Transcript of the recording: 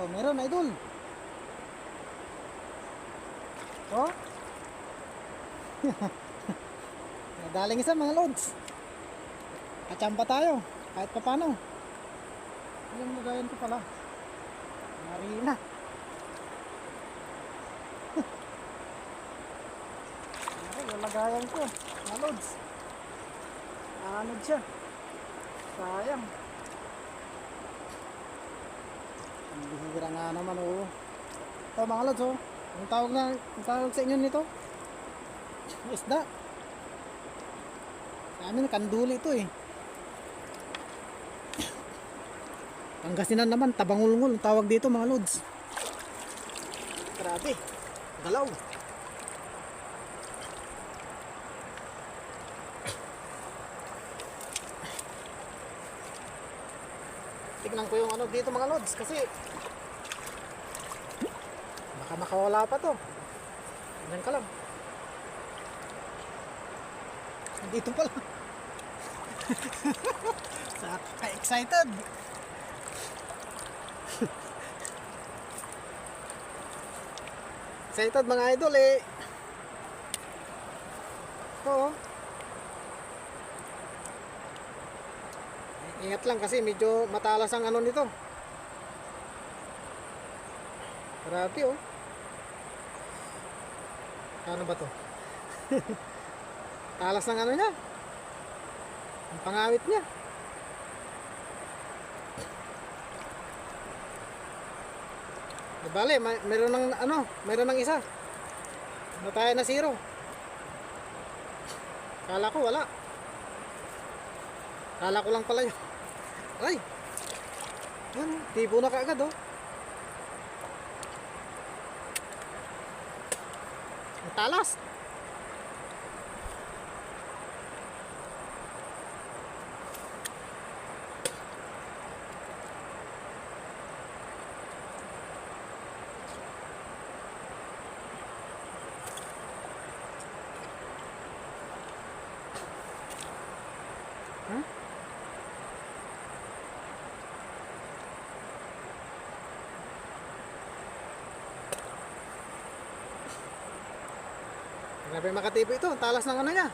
Oh, meron idol. Oh. Nadaling isa mga lods. Kachamba tayo. Kahit pa paano. Yung lagayan ko pala. Marina. Ay, yung lagayan ko. Mga lods. Anod siya. Sayang. Ang bihira nga naman oh. Ito mga lods oh. Ang tawag na, ang tawag sa inyo nito? Isda. Sa amin, kanduli ito eh. Pangasinan naman, tabangulngul ang tawag dito mga lods. Grabe. Galaw. Tignan ko yung ano dito mga lods kasi baka makawala pa to. Tignan ka lang. Dito pala. Sa excited. excited mga idol eh. Oo. Ingat lang kasi medyo matalas ang ano nito. Grabe oh. Ano ba to? Talas ng ano niya. Ang pangawit niya. Di bale, may, meron ng ano, meron ng isa. Ano tayo na zero. Kala ko wala. Kala ko lang pala yun. Ay! Yan, tibo na kaagad oh. Talas. Huh? Grabe makatipo ito. Talas ng ano niya.